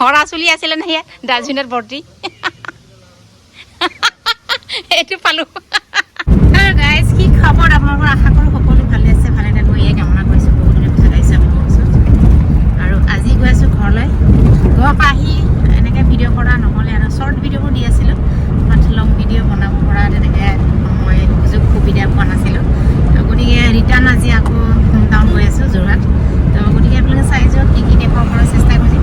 হৰা চুলি আছিলে নহয় ইয়াত ডাষ্টবিনত ভৰ্তি এইটো পালোঁ। গাইজ কি খবৰ? আপোনালোকৰ আশা কৰোঁ সকলো ভালে আছে, ভালে থাকোঁ। এয়ে কামনা কৰিছোঁ বহুত দিনৰ পিছত আহিছে আপোনালোকৰ ওচৰত আৰু আজি গৈ আছোঁ ঘৰলৈ। ঘৰৰ পৰা আহি এনেকৈ ভিডিঅ' কৰা নহ'লে আৰু শ্বৰ্ট ভিডিঅ'বোৰ দি আছিলোঁ। বাট লং ভিডিঅ' বনাব পৰা তেনেকৈ মই সুযোগ সুবিধা পোৱা নাছিলোঁ। ৰিটাৰ্ণ আজি আকৌ হোমটাউন গৈ আছোঁ যোৰহাট তো গতিকে আপোনালোকে চাই যাওক কি কি দেখুৱাব পৰা, চেষ্টা কৰিম।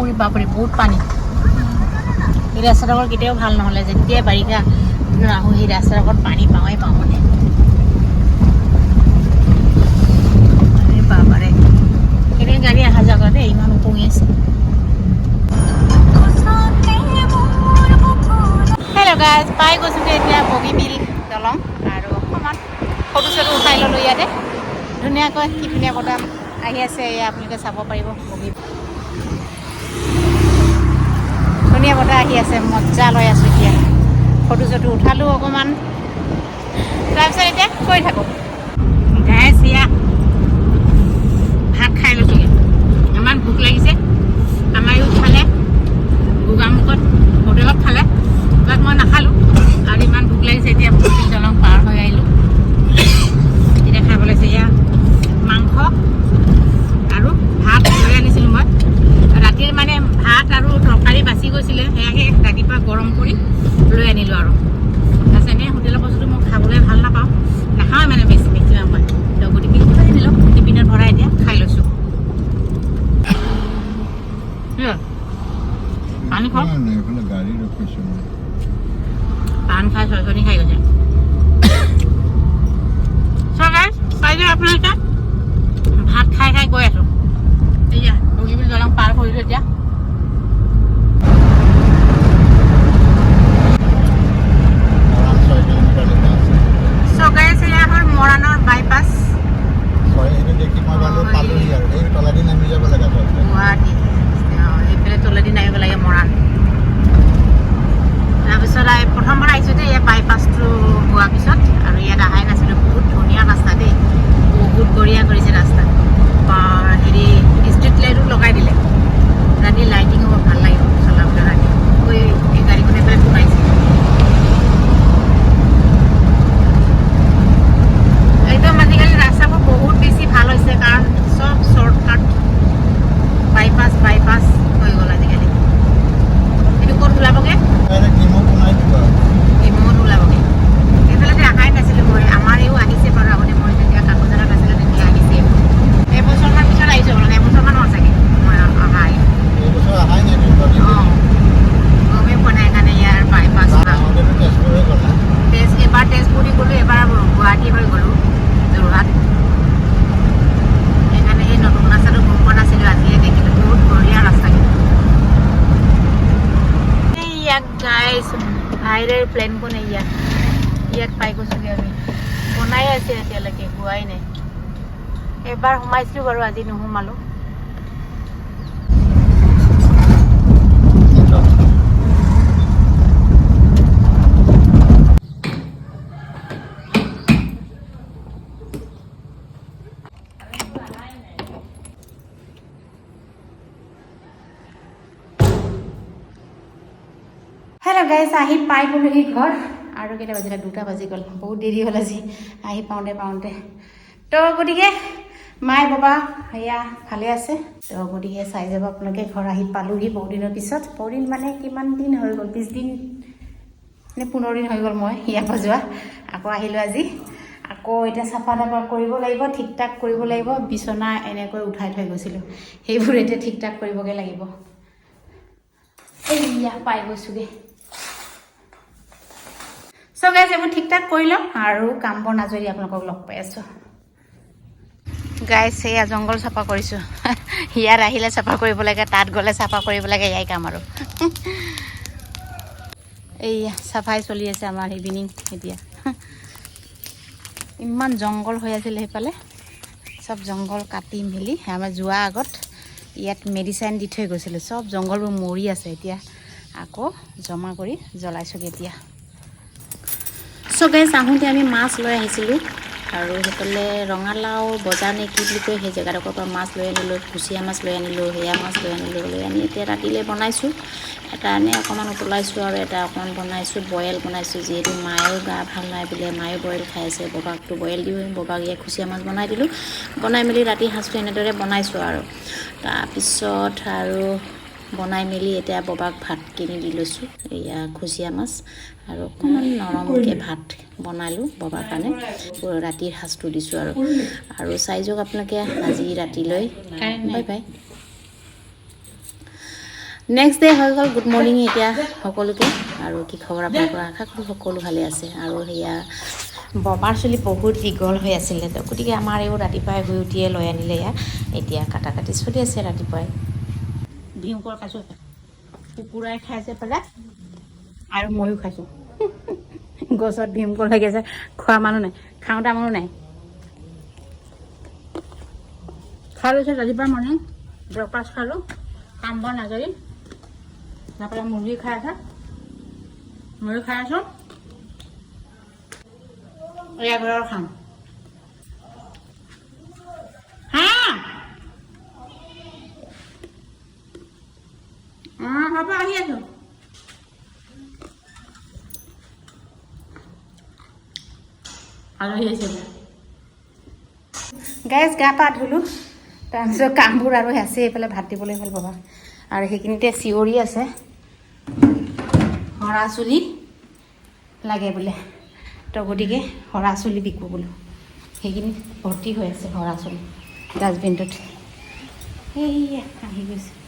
উৰি বাপৰে, বহুত পানী। এই ৰাস্তাডোখৰ কেতিয়াও ভালো নহ'লে, যেতিয়াই বাৰিষা আহোঁ সেই ৰাস্তাডোখৰত পানী পাওঁৱেই পাওঁ মানে বাবাৰে। কেনেকৈ গাড়ী অহা যোৱা কৰে দেই, ইমান উপঙি আছে। হেল্ল' গাইজ পাই গৈছোঁগৈ এতিয়া বগীবিল দলং আৰু অকণমান ফটো চটো উঠাই ল'লোঁ ইয়াতে। ধুনীয়াকৈ কি ধুনীয়া বতাহ আহি আছে এয়া আপোনালোকে চাব পাৰিব বগী ধুনীয়া বতাহ আহি আছে মজা লৈ আছোঁ এতিয়া। ফটো চটো উঠালোঁ অকণমান। তাৰপিছত এতিয়া কৈ থাকোঁ। গাইজ এয়া এনেই হোটেলৰ বস্তুটো মই খাবলৈ ভালো নাপাওঁ। নাখাওঁ মানে বেছি মেক্সিমাম মই। তো গতিকে লৈ আনিলোঁ টিফিনত ভৰাই এতিয়া খাই লৈছোঁ। পানী মই। পান খাই চৰচনি খাই গৈছে। বাইদেউ আপোনালোকে। ভাত খাই খাই গৈ আছোঁ। এতিয়া বগীবিল দলং পাৰ কৰিলোঁ এতিয়া মৰাণ ছয় কিলোমিটাৰলৈকে আছে। চ' গাইজ এয়া হ'ল মৰাণৰ বাইপাছ ছয় সেইটো দেখি মই বাৰু অ, পালোহি আৰু এই তলেদি নামি যাব লাগে আচলতে। গুৱাহাটী অঁ, এইফালে তলেদি নামিব লাগে মৰাণ তাৰপিছত আহি- প্ৰথমবাৰ আহিছোঁ দেই ইয়াত বাইপাছটো হোৱাৰ পিছত আৰু ইয়াত অহাই নাছিলোঁ। বহুত ধুনীয়া ৰাস্তা দেই। বহুত বঢ়িয়া কৰিছে ৰাস্তা। হেৰি ষ্ট্ৰীট লাইটো লগাই দিলে। ৰাতি লাইটিঙো বৰ ভালো লাগিব চলাবলৈ ৰাতি। ঐ, এই গাড়ীখনে পেলাই সোমাইছে। একদম আজিকালি ৰাস্তাবোৰ বহুত বেছি ভালো হৈছে কাৰণ চব শ্বৰ্টকাট বাইপাছ বাইপাছ হৈ গ'ল আজিকালি এইটো ক'ত ওলাবগৈ ডাইৰেক্ট ডিমৌ বনাই দিব আৰু। ডিমৌত ওলাবগৈ এইফালেদি অহাই নাছিলোঁ মই আমাৰ এইও আহিছে বাৰু আগতে মই যেতিয়া কাকোজানত আছিলোঁ তেতিয়া আহিছে এবছৰমান পিছত আহিছোঁ মানে এবছৰমান হ'ল চাগে মই অহা এইবছৰ অহাই নাই দুৰ্গা ডিমৌ। অঁ গমেই পোৱা নাই সেইকাৰণে ইয়াৰ বাইপাছ তাৰ আগতেতো তেজপুৰ হৈ গ'ল না। তেজ এবাৰ তেজপুৰ দি গ'লোঁ এবাৰ গুৱাহাটী হৈ গ'লোঁ যোৰহাট সেইকাৰণে এই নতুন ৰাস্তাটো গম পোৱা নাছিলোঁ আজিয়ে দেখিলোঁ বহুত বঢ়িয়া ৰাস্তা কিন্তু ইয়াক গাইছ ভাইৰেৰ প্লেনখন ইয়াত ইয়াত পাই গৈছোঁগৈ আমি বনাই আছে হোৱাই নাই। এবাৰ সোমাইছিলোঁ বাৰু আজি নোসোমালোঁ। হেল্ল' গাইছ আহি পাই গ'লোহি ঘৰ। আৰু কেইটা বাজিলে দুটা বাজি গ'ল বহুত দেৰি হ'ল আজি আহি পাওঁতে পাওঁতে। তো গতিকে মায়ে বাবা সেয়া ভালে আছে। তো গতিকে চাই যাব আপোনালোকে ঘৰ আহি পালোহি বহু দিনৰ পিছত। বহুদিন মানে কিমান দিন হৈ গ'ল বিছ দিন নে পোন্ধৰ দিন হৈ গ'ল মই ইয়াৰ পৰা যোৱা। আকৌ আহিলোঁ আজি। আকৌ এতিয়া চাফা তাফা কৰিব লাগিব ঠিক ঠাক কৰিব লাগিব বিচনা এনেকৈ উঠাই থৈ গৈছিলোঁ। সেইবোৰ এতিয়া ঠিক ঠাক কৰিবগৈ লাগিব। এইয়া পাই গৈছোঁগৈ। চ' গাইজ এইবোৰ ঠিক ঠাক কৰি ল'ম আৰু কাম বন আজৰি আপোনালোকক লগ পাই আছোঁ। গাইজ সেয়া জংঘল চাফা কৰিছোঁ। ইয়াত আহিলে চাফা কৰিব লাগে তাত গ'লে চাফা কৰিব লাগে এয়াই কাম আৰু। এইয়া চাফাই চলি আছে আমাৰ ইভিনিং এতিয়া। ইমান জংঘল হৈ আছিলে সেইফালে। চব জংঘল কাটি মেলি আমাৰ যোৱা আগত ইয়াত মেডিচাইন দি থৈ গৈছিলোঁ। চব জংঘলবোৰ মৰি আছে এতিয়া। আকৌ জমা কৰি জ্বলাইছোগৈ এতিয়া। চ' গাইজ আহোঁতে আমি মাছ লৈ আহিছিলোঁ। আৰু সেইফালে ৰঙালাও বজাৰ নে কি বুলি কয় সেই জেগাডোখৰৰ পৰা মাছ লৈ আনিলোঁ কুচিয়া মাছ লৈ আনিলোঁ সেয়া মাছ লৈ আনিলোঁ লৈ আনি এতিয়া ৰাতিলৈ বনাইছোঁ। এটা এনেই অকণমান উতলাইছোঁ আৰু এটা অকণমান বনাইছোঁ বইল বনাইছোঁ যিহেতু মায়েও গা ভাল নাই বোলে মায়েও বইল খাই আছে ববাকটো বইল দিওঁ ববাক ইয়াত কুচিয়া মাছ বনাই দিলোঁ। বনাই মেলি ৰাতি সাঁজটো এনেদৰে বনাইছোঁ আৰু। তাৰপিছত আৰু বনাই মেলি এতিয়া ববাক ভাত কিনি দি লৈছোঁ এয়া খুচিয়া মাছ আৰু অকণমান নৰমকৈ ভাত বনালোঁ ববাৰ কাৰণে। ৰাতিৰ সাঁজটো দিছোঁ আৰু। আৰু চাই যাওক আপোনালোকে আজি ৰাতিলৈ বাই বাই। নেক্সট ডে হৈ গ'ল গুড মৰ্ণিং এতিয়া সকলোকে। আৰু কি খবৰ আপোনালোকৰ আশা কৰোঁ সকলো ভালে আছে। আৰু সেয়া ববাৰ চুলি বহুত দীঘল হৈ আছিলে। গতিকে আমাৰ এইবোৰ ৰাতিপুৱাই শুই উঠিয়ে লৈ আনিলে এয়া। এতিয়া কাটা কাটি চলি আছে ৰাতিপুৱাই। ভীমকৰ খাইছোঁ? কুকুৰাই খাইছে পেলাই আৰু ময়ো খাইছোঁ। গছত ভীমকল লাগি আছে, খোৱা মানুহ নাই, খাওঁতা মানুহ নাই। খাই লৈছোঁ ৰাতিপুৱা মৰ্ণিং ব্ৰেকফাষ্ট খালোঁ, কাম বন আজৰি। তাৰপৰা মুৰ্গী খাই আছে। ময়ো খাই আছোঁ। এয়া ঘৰৰ খাম। হ'ব আহি আছোঁ আলহী আহিছে গাইজ গা পা ধুলোঁ তাৰপিছত কামবোৰ আৰু আছে এইফালে ভাত দিবলৈ হ'ল বাবা। আৰু সেইখিনিতে চিঞৰি আছে। হৰা চুলি লাগে বোলে। তো গতিকে হৰা চুলি বিকো বোলো। সেইখিনি ভৰ্তি হৈ আছে হৰা চুলি ডাষ্টবিনটোত। এইয়া আহি গৈছে।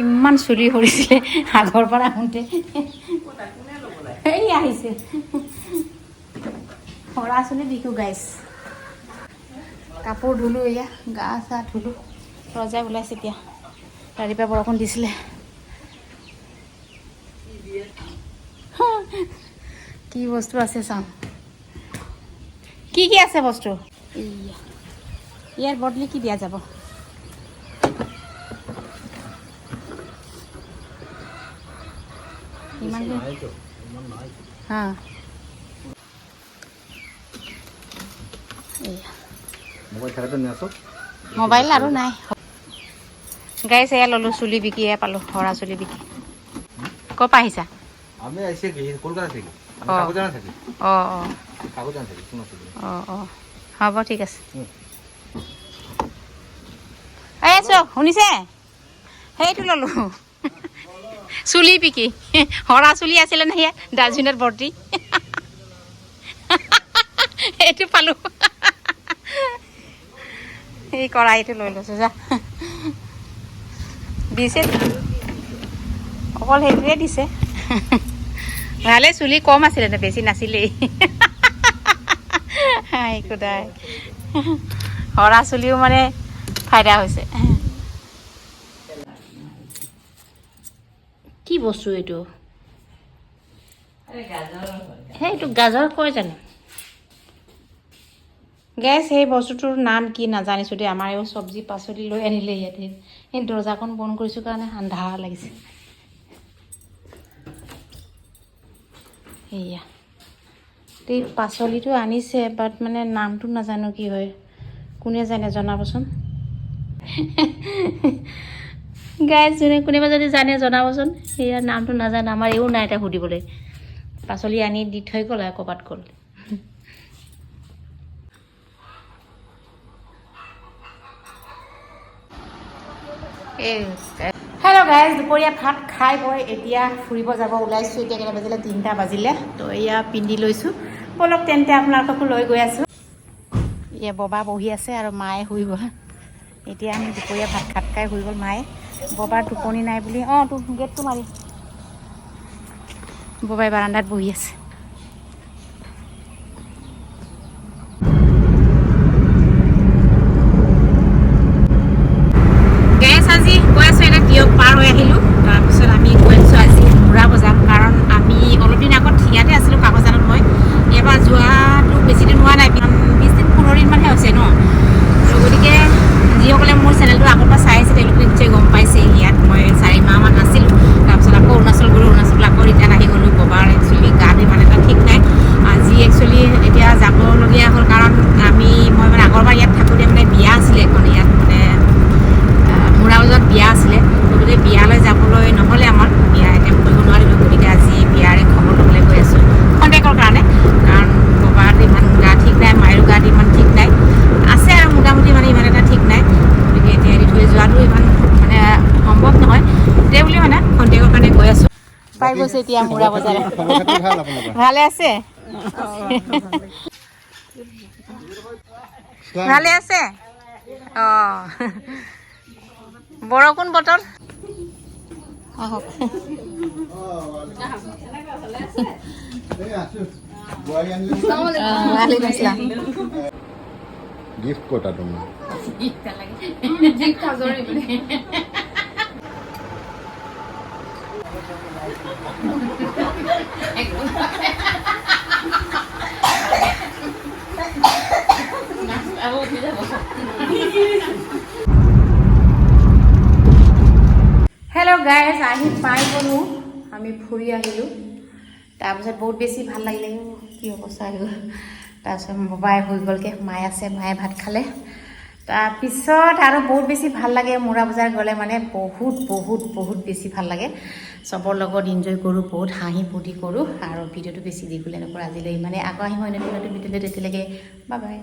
ইমান চুলি সৰিছিলে আগৰ পৰা আহোঁতে। এই আহিছে। সৰা চুলি বিকো গাইছ কাপোৰ ধুলোঁ, এয়া, গা চা ধুলোঁ। ৰজাই ওলাইছে এতিয়া। ৰাতিপুৱা বৰষুণ দিছিলে। কি বস্তু আছে চাওঁ কি কি আছে বস্তু? ইয়াৰ বদলি কি দিয়া যাব? ইমান নাইতো ইমান নাই হা এইয়া মোবাইল আৰু নাই। গাড়ী এয়া ল'লোঁ চুলি বিকি এয়া পালোঁ সৰা চুলি বিকি। ক'ৰ পৰা আহিছা? হ'ব ঠিক আছে। এই আছো শুনিছে? সেইটো ল'লোঁ। চুলি বিকি সৰা চুলি আছিলে নহয় ডাষ্টবিনত ভৰ্তি। সেইটো পালোঁ। এই কৰাইটো লৈ লৈছোঁ, যা। দিছে। অকল সেইটোৱে দিছে। ভালে চুলি কম আছিলে ন বেছি নাছিলেই। হাই, খুদাই। সৰা চুলিও মানে ফাইদা হৈছে কি বস্তু এইটো? সেইটো গাজৰ কয় জানো? গেছ সেই বস্তুটোৰ নাম কি নাজানিছোঁ দেই। আমাৰ এই চব্জি পাচলি লৈ আনিলে ইয়াতে। সেই দৰ্জাখন বন্ধ কৰিছোঁ কাৰণে আন্ধাৰ লাগিছে। সেয়া এই পাচলিটো আনিছে বাট মানে নামটো নাজানো কি হয়। কোনে জানে জনাবচোন। গাই যোনে কোনোবা যদি জানে জনাবচোন। সেয়া নামটো নাজানো আমাৰ এইও নাই এতিয়া সুধিবলৈ। পাচলি আনি দি থৈ গ'ল আৰু ক'ৰবাত গ'ল। হেল্ল' গাইজ দুপৰীয়া ভাত খাই বৈ এতিয়া ফুৰিব যাব ওলাইছোঁ। এতিয়া কেইটা বাজিলে? তিনিটা বাজিলে। তো এয়া পিন্ধি লৈছোঁ। ব'লক তেন্তে আপোনালোককো লৈ গৈ আছোঁ। এয়া ববা বহি আছে আৰু মায়ে শুই গ'ল। এতিয়া আমি দুপৰীয়া ভাত খাত খাই শুই গ'ল মায়ে। ববাৰ টোপনি নাই বুলি অঁ তোৰ গেটটো মাৰি। ববাই বাৰাণ্ডাত বহি আছে। এতিয়া মুৰা বজাৰে ভালে আছে? ভালে? আছে? অঁ। বৰষুণ বতৰ? আহক। ওয়ালাইকুম আসসালাম গিফট ক'তা তুমি হেল্ল' গাইজ আহি পাই গ'লোঁ আমি ফুৰি আহিলোঁ। তাৰপিছত বহুত বেছি ভাল লাগিলে। কি অৱস্থা গ'ল তাৰপিছত মোবাই হৈ গ'লগৈ। মায়ে আছে মায়ে ভাত খালে। তাৰপিছত আৰু বহুত বেছি ভাল লাগে মুৰা বজাৰ গ'লে মানে বহুত বহুত বহুত বেছি ভাল লাগে। চবৰ লগত ইনজয় কৰোঁ বহুত হাঁহি ফূৰ্তি কৰোঁ আৰু ভিডিঅ'টো বেছি দীঘলীয়া নকৰোঁ আজিলৈ। মানে আকৌ আহিম নতুন নতুন ভিডিঅ'লৈ তেতিয়ালৈকে বাই বাই